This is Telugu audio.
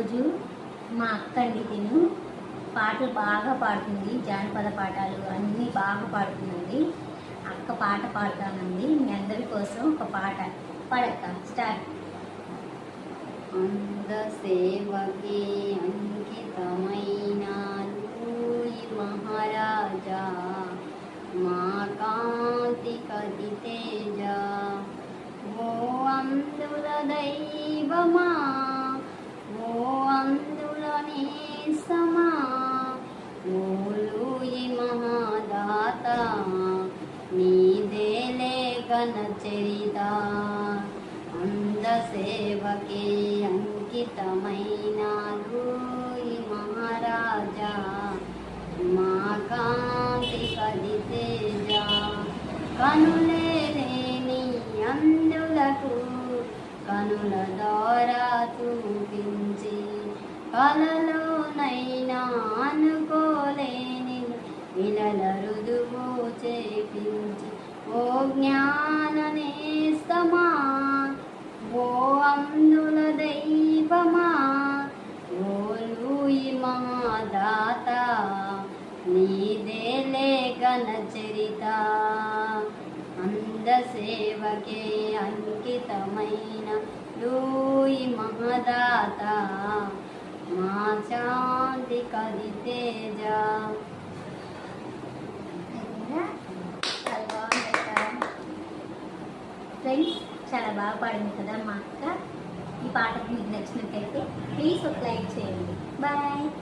రోజు మా అక్క అండి తిను. పాటలు బాగా పాడుతుంది. జానపద పాటలు అన్నీ బాగా పాడుతుందండి. అక్క పాట పాడతానండి. మీ అందరి కోసం ఒక పాట పాడక్క స్టార్ట్. అంద సేవకి అంకితమైన మహారాజా. మా కాంతి కది తేజ. చరిత. అంద సేవకే అంకితమైన మహారాజా. మా కాంతి పది తేజ. కనులేని అందులకు కనుల ద్వారా చూపించి కలలోనైనా అనుకోలేని వినలరు దాత నీదేలే గణ చరిత. అంద సేవకే అంకితమైన లూయి మహదాత. మా శాంతి కది తేజ. చాలా ఫ్రెండ్స్ చాలా బాగా పాడింది కదా మా అక్క. ఈ పాటకు మీకు నచ్చినట్టయితే ప్లీజ్ ఒక లైక్ చేయండి. బాయ్.